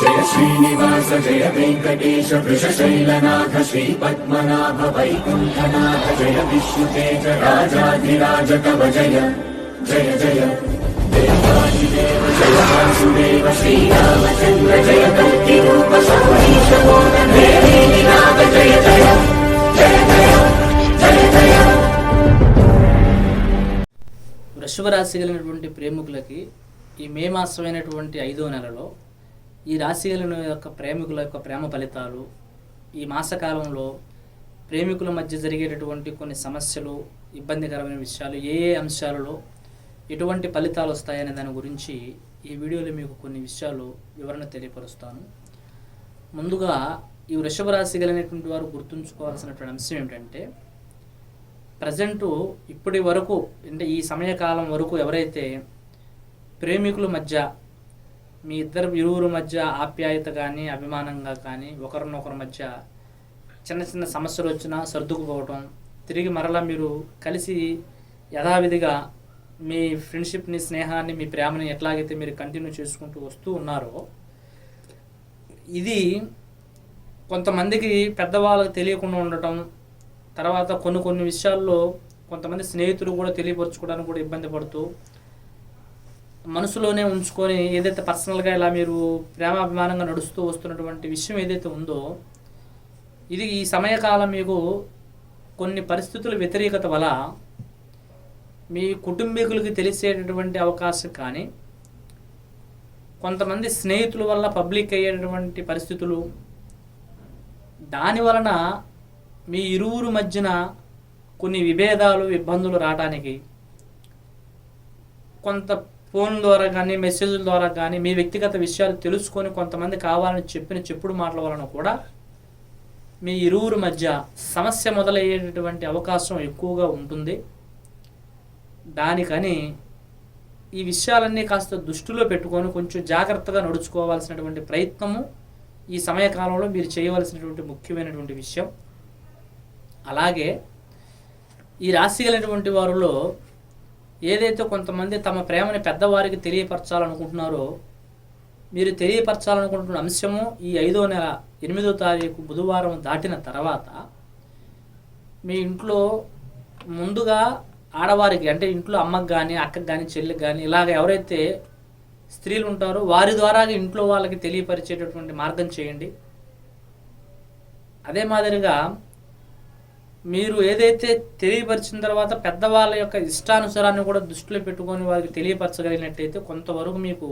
జయ శ్రీనివాస జయ వెంకటేశ వృషశైలనాథ శ్రీ పద్మనాభ వైకుంఠనాథ జయ విష్ణుతేజ రాజాధిరాజ కవ జయ జయ జయ. దేవాదిదేవ జయ వాసుదేవ శ్రీరామచంద్ర జయ కల్కి రూప సౌరీశ నాథ జయ జయ జయ జయ జయ జయ వృషభ రాశి కలిగినటువంటి ప్రేమికులకి ఈ మే మాసమైనటువంటి ఐదో నెలలో ఈ రాశిలను యొక్క ప్రేమికుల యొక్క ప్రేమ ఫలితాలు ఈ మాసకాలంలో ప్రేమికుల మధ్య జరిగేటటువంటి కొన్ని సమస్యలు ఇబ్బందికరమైన విషయాలు ఏ ఏ అంశాలలో ఎటువంటి ఫలితాలు వస్తాయనే దాని గురించి ఈ వీడియోలో మీకు కొన్ని విషయాలు వివరణ తెలియపరుస్తాను. ముందుగా ఈ వృషభ రాశి కలిగినటువంటి వారు గుర్తుంచుకోవాల్సినటువంటి అంశం ఏమిటంటే ప్రజెంటు ఇప్పటి వరకు అంటే ఈ సమయకాలం వరకు ఎవరైతే ప్రేమికుల మధ్య మీ ఇద్దరు ఇరువురు మధ్య ఆప్యాయత కానీ అభిమానంగా కానీ ఒకరినొకరి మధ్య చిన్న చిన్న సమస్యలు వచ్చినా సర్దుకుపోవటం తిరిగి మరలా మీరు కలిసి యథావిధిగా మీ ఫ్రెండ్షిప్ని స్నేహాన్ని మీ ప్రేమని ఎట్లాగైతే మీరు కంటిన్యూ చేసుకుంటూ వస్తూ ఉన్నారో ఇది కొంతమందికి పెద్దవాళ్ళకి తెలియకుండా ఉండటం తర్వాత కొన్ని కొన్ని విషయాల్లో కొంతమంది స్నేహితులు కూడా తెలియపరచుకోవడానికి కూడా ఇబ్బంది పడుతూ మనసులోనే ఉంచుకొని ఏదైతే పర్సనల్గా ఇలా మీరు ప్రేమాభిమానంగా నడుస్తూ వస్తున్నటువంటి విషయం ఏదైతే ఉందో ఇది ఈ సమయకాలం మీకు కొన్ని పరిస్థితుల వ్యతిరేకత వల్ల మీ కుటుంబీకులకి తెలిసేటటువంటి అవకాశం కానీ కొంతమంది స్నేహితుల వల్ల పబ్లిక్ అయ్యేటటువంటి పరిస్థితులు దాని వలన మీ ఇరువురు మధ్యన కొన్ని విభేదాలు ఇబ్బందులు రావడానికి కొంత ఫోన్ ద్వారా కానీ మెసేజ్ల ద్వారా కానీ మీ వ్యక్తిగత విషయాలు తెలుసుకొని కొంతమంది కావాలని చెప్పిన చెప్పుడు మాటల వలన కూడా మీ ఇరువురు మధ్య సమస్య మొదలయ్యేటటువంటి అవకాశం ఎక్కువగా ఉంటుంది. దానికని ఈ విషయాలన్నీ కాస్త దృష్టిలో పెట్టుకొని కొంచెం జాగ్రత్తగా నడుచుకోవాల్సినటువంటి ప్రయత్నము ఈ సమయకాలంలో మీరు చేయవలసినటువంటి ముఖ్యమైనటువంటి విషయం. అలాగే ఈ రాశి కలిగినటువంటి వారిలో ఏదైతే కొంతమంది తమ ప్రేమని పెద్దవారికి తెలియపరచాలనుకుంటున్నారో మీరు తెలియపరచాలనుకుంటున్న అంశము ఈ ఐదో నెల ఎనిమిదో తారీఖు బుధవారం దాటిన తర్వాత మీ ఇంట్లో ముందుగా ఆడవారికి అంటే ఇంట్లో అమ్మకు కానీ అక్కకు కానీ చెల్లికి కానీ ఇలాగ ఎవరైతే స్త్రీలు ఉంటారో వారి ద్వారా ఇంట్లో వాళ్ళకి తెలియపరిచేటటువంటి మార్గం చేయండి. అదే మాదిరిగా మీరు ఏదైతే తెలియపరిచిన తర్వాత పెద్దవాళ్ళ యొక్క ఇష్టానుసారాన్ని కూడా దృష్టిలో పెట్టుకొని వారికి తెలియపరచగలిగినట్టయితే కొంతవరకు మీకు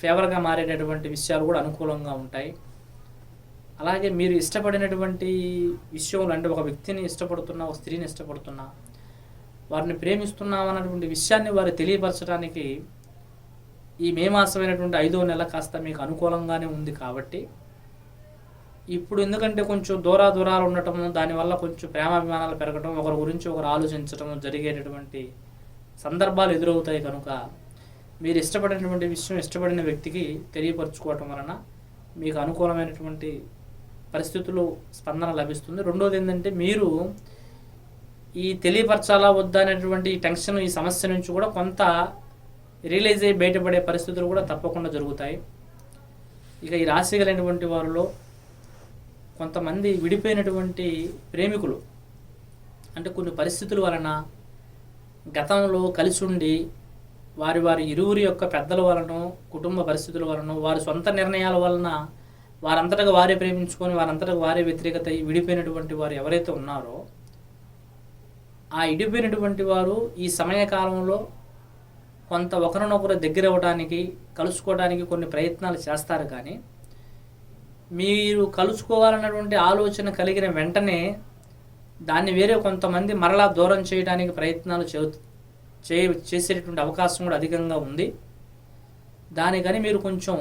ఫేవర్గా మారేటటువంటి విషయాలు కూడా అనుకూలంగా ఉంటాయి. అలాగే మీరు ఇష్టపడినటువంటి విషయంలో అంటే ఒక వ్యక్తిని ఇష్టపడుతున్నా ఒక స్త్రీని ఇష్టపడుతున్నా వారిని ప్రేమిస్తున్నాం అన్నటువంటి విషయాన్ని వారు తెలియపరచడానికి ఈ మే మాసమైనటువంటి ఐదో నెల కాస్త మీకు అనుకూలంగానే ఉంది కాబట్టి ఇప్పుడు ఎందుకంటే కొంచెం దూరా దూరాలు ఉండటము దానివల్ల కొంచెం ప్రేమాభిమానాలు పెరగటం ఒకరి గురించి ఒకరు ఆలోచించటం జరిగేటటువంటి సందర్భాలు ఎదురవుతాయి కనుక మీరు ఇష్టపడినటువంటి విషయం ఇష్టపడిన వ్యక్తికి తెలియపరచుకోవటం వలన మీకు అనుకూలమైనటువంటి పరిస్థితులు స్పందన లభిస్తుంది. రెండోది ఏంటంటే మీరు ఈ తెలియపరచాలా వద్దా అనేటువంటి ఈ టెన్షన్ ఈ సమస్య నుంచి కూడా కొంత రియలైజ్ అయ్యి బయటపడే పరిస్థితులు కూడా తప్పకుండా జరుగుతాయి. ఇక ఈ రాశి కలిగినటువంటి వారిలో కొంతమంది విడిపోయినటువంటి ప్రేమికులు. అంటే కొన్ని పరిస్థితుల వలన గతంలో కలిసి ఉండి వారి వారి ఇరువురి యొక్క పెద్దల వలన కుటుంబ పరిస్థితుల వలన వారి సొంత నిర్ణయాల వలన వారంతటగా వారే ప్రేమించుకొని వారంతటగా వారే వ్యతిరేకత విడిపోయినటువంటి వారు ఎవరైతే ఉన్నారో ఆ ఇడిపోయినటువంటి వారు ఈ సమయకాలంలో కొంత ఒకరినొకరు దగ్గర అవ్వడానికి కలుసుకోవడానికి కొన్ని ప్రయత్నాలు చేస్తారు కానీ మీరు కలుసుకోవాలన్నటువంటి ఆలోచన కలిగిన వెంటనే దాన్ని వేరే కొంతమంది మరలా దూరం చేయడానికి ప్రయత్నాలు చే చేసేటటువంటి అవకాశం కూడా అధికంగా ఉంది. దానికని మీరు కొంచెం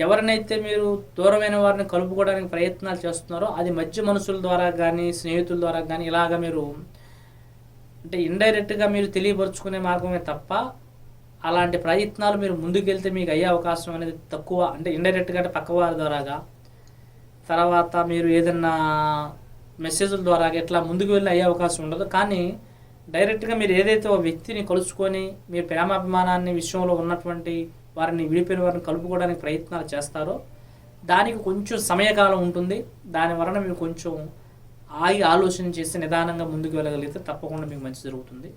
ఎవరినైతే మీరు దూరమైన వారిని కలుపుకోవడానికి ప్రయత్నాలు చేస్తున్నారో అది మధ్య మనుషుల ద్వారా కానీ స్నేహితుల ద్వారా కానీ ఇలాగ మీరు అంటే ఇండైరెక్ట్గా మీరు తెలియపరుచుకునే మార్గమే తప్ప అలాంటి ప్రయత్నాలు మీరు ముందుకెళ్తే మీకు అయ్యే అవకాశం అనేది తక్కువ అంటే ఇండైరెక్ట్గా అంటే పక్కవారి ద్వారాగా. తర్వాత మీరు ఏదన్నా మెసేజ్ల ద్వారా ఇట్లా ముందుకు వెళ్ళి అయ్యే అవకాశం ఉండదు. కానీ డైరెక్ట్గా మీరు ఏదైతే ఒక వ్యక్తిని కలుసుకొని మీ ప్రేమాభిమానాన్ని విషయంలో ఉన్నటువంటి వారిని విడిపోయిన వారిని కలుపుకోవడానికి ప్రయత్నాలు చేస్తారో దానికి కొంచెం సమయకాలం ఉంటుంది. దాని వలన మీరు కొంచెం ఆగి ఆలోచన చేసి నిదానంగా ముందుకు వెళ్ళగలిగితే తప్పకుండా మీకు మంచి జరుగుతుంది.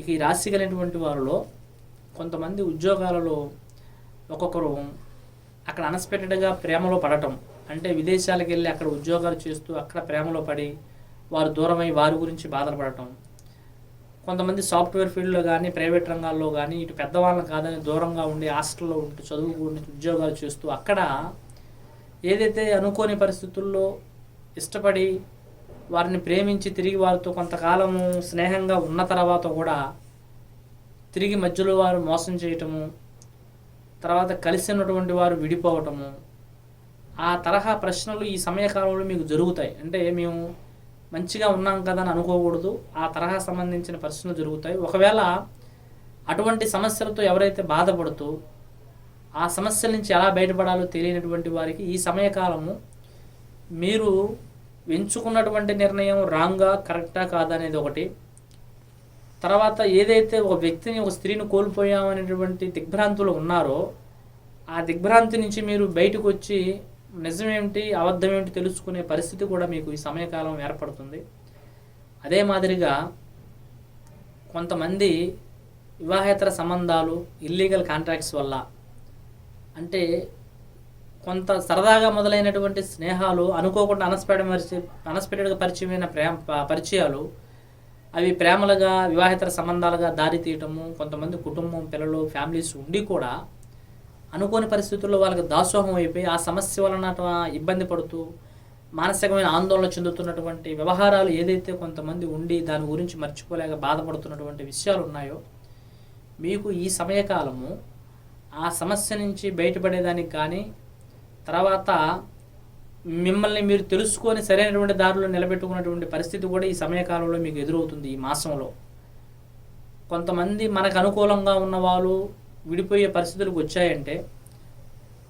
ఇక ఈ రాశి కలిగినటువంటి వారిలో కొంతమంది ఉద్యోగాలలో ఒక్కొక్కరు అక్కడ అన్ఎక్స్పెక్టెడ్గా ప్రేమలో పడటం. అంటే విదేశాలకు వెళ్ళి అక్కడ ఉద్యోగాలు చేస్తూ అక్కడ ప్రేమలో పడి వారు దూరమై వారి గురించి బాధపడటం. కొంతమంది సాఫ్ట్వేర్ ఫీల్డ్లో కానీ ప్రైవేట్ రంగాల్లో కానీ ఇటు పెద్దవాళ్ళని కాదని దూరంగా ఉండి హాస్టల్లో ఉంటూ చదువుకుంటూ ఉద్యోగాలు చేస్తూ అక్కడ ఏదైతే అనుకోని పరిస్థితుల్లో ఇష్టపడి వారిని ప్రేమించి తిరిగి వారితో కొంతకాలము స్నేహంగా ఉన్న తర్వాత కూడా తిరిగి మధ్యలో వారు మోసం చేయటము తర్వాత కలిసి ఉన్నటువంటి వారు విడిపోవటము ఆ తరహా ప్రశ్నలు ఈ సమయకాలంలో మీకు జరుగుతాయి. అంటే మేము మంచిగా ఉన్నాం కదా అని అనుకోకూడదు. ఆ తరహా సంబంధించిన ప్రశ్నలు జరుగుతాయి. ఒకవేళ అటువంటి సమస్యలతో ఎవరైతే బాధపడుతూ ఆ సమస్యల నుంచి ఎలా బయటపడాలో తెలియనటువంటి వారికి ఈ సమయకాలము మీరు ఎంచుకున్నటువంటి నిర్ణయం రాంగా కరెక్టా కాదా అనేది ఒకటి. తర్వాత ఏదైతే ఒక వ్యక్తిని ఒక స్త్రీని కోల్పోయామనేటువంటి దిగ్భ్రాంతులు ఉన్నారో ఆ దిగ్భ్రాంతి నుంచి మీరు బయటకు వచ్చి నిజమేమిటి అబద్ధం ఏమిటి తెలుసుకునే పరిస్థితి కూడా మీకు ఈ సమయకాలం ఏర్పడుతుంది. అదే మాదిరిగా కొంతమంది వివాహేతర సంబంధాలు ఇల్లీగల్ కాంట్రాక్ట్స్ వల్ల అంటే కొంత సరదాగా మొదలైనటువంటి స్నేహాలు అనుకోకుండా అన్ఎక్స్పెక్టెడ్ పరిచయం అన్ఎక్స్పెక్టెడ్గా పరిచయమైన ప్రేమ పరిచయాలు అవి ప్రేమలుగా వివాహేతర సంబంధాలుగా దారి తీయటము కొంతమంది కుటుంబం పిల్లలు ఫ్యామిలీస్ ఉండి కూడా అనుకోని పరిస్థితుల్లో వాళ్ళకి దాసోహం అయిపోయి ఆ సమస్య వలన ఇబ్బంది పడుతూ మానసికమైన ఆందోళన చెందుతున్నటువంటి వ్యవహారాలు ఏదైతే కొంతమంది ఉండి దాని గురించి మర్చిపోలేక బాధపడుతున్నటువంటి విషయాలు ఉన్నాయో మీకు ఈ సమయకాలము ఆ సమస్య నుంచి బయటపడేదానికి కానీ తర్వాత మిమ్మల్ని మీరు తెలుసుకొని సరైనటువంటి దారిలో నిలబెట్టుకున్నటువంటి పరిస్థితి కూడా ఈ సమయకాలంలో మీకు ఎదురవుతుంది ఈ మాసంలో. కొంతమంది మనకు అనుకూలంగా ఉన్న వాళ్ళు విడిపోయే పరిస్థితులకు వచ్చాయంటే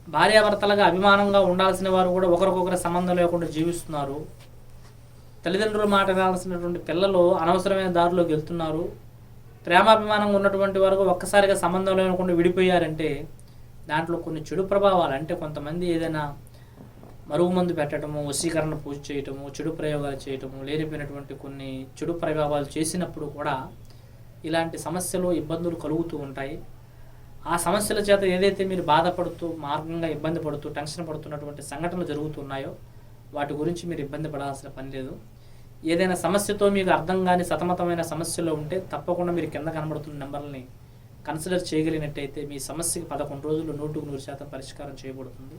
భార్యాభర్తలుగా అభిమానంగా ఉండాల్సిన వారు కూడా ఒకరికొకరి సంబంధం లేకుండా జీవిస్తున్నారు. తల్లిదండ్రులు మాట వినాల్సినటువంటి పిల్లలు అనవసరమైన దారిలోకి వెళ్తున్నారు. ప్రేమాభిమానంగా ఉన్నటువంటి వారు ఒక్కసారిగా సంబంధం లేకుండా విడిపోయారంటే దాంట్లో కొన్ని చెడు ప్రభావాలు అంటే కొంతమంది ఏదైనా మరుగుమందు పెట్టడము వశీకరణ పూజ చేయటము చెడు ప్రయోగాలు చేయటము లేనిపోయినటువంటి కొన్ని చెడు ప్రభావాలు చేసినప్పుడు కూడా ఇలాంటి సమస్యలు ఇబ్బందులు కలుగుతూ ఉంటాయి. ఆ సమస్యల చేత ఏదైతే మీరు బాధపడుతూ మార్గంగా ఇబ్బంది పడుతూ టెన్షన్ పడుతున్నటువంటి సంఘటనలు జరుగుతున్నాయో వాటి గురించి మీరు ఇబ్బంది పడాల్సిన పని లేదు. ఏదైనా సమస్యతో మీకు అర్థం కాని సతమతమైన సమస్యలో ఉంటే తప్పకుండా మీరు కింద కనబడుతున్న నెంబర్ని కన్సిడర్ చేయగలిగినట్టయితే మీ సమస్యకి పదకొండు రోజులు నూటుకు నూరు శాతం పరిష్కారం చేయబడుతుంది.